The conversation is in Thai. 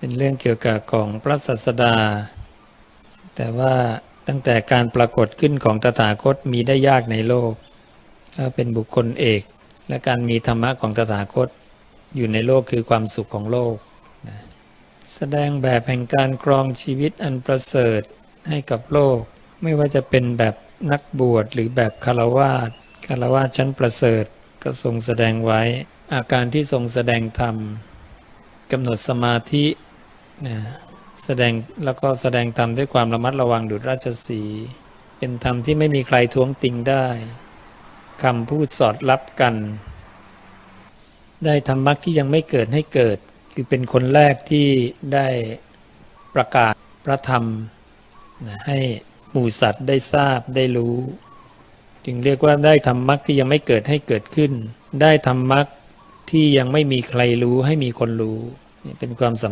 เป็นเรื่องเกี่ยวกับของพระศาสดา แต่ว่าตั้งแต่การปรากฏขึ้นของตถาคตมีได้ยากในโลกก็เป็นบุคคลเอก และการมีธรรมะของตถาคตอยู่ในโลกคือความสุขของโลกนะแสดงแบบแห่งการครองชีวิตอันประเสริฐให้กับโลก ไม่ว่าจะเป็นแบบนักบวชหรือแบบคารวาสคารวาสชั้นประเสริฐก็ทรงแสดงไว้อาการที่ทรงแสดงธรรมกำหนดสมาธิ นะแสดงแล้วก็แสดงธรรมด้วยความระมัดระวังดุจราชสี เป็นธรรมที่ไม่มีใครท้วงติงได้คำพูดสอดรับกัน ได้ธรรมะที่ยังไม่เกิดให้เกิด คือเป็นคนแรกที่ได้ประกาศพระธรรมนะให้หมู่สัตว์ได้ทราบได้รู้ จึงเรียกว่าได้ธรรมะที่ยังไม่เกิดให้เกิดขึ้น ได้ธรรมะที่ยังไม่มีใครรู้ให้มีคนรู้เป็นความสำ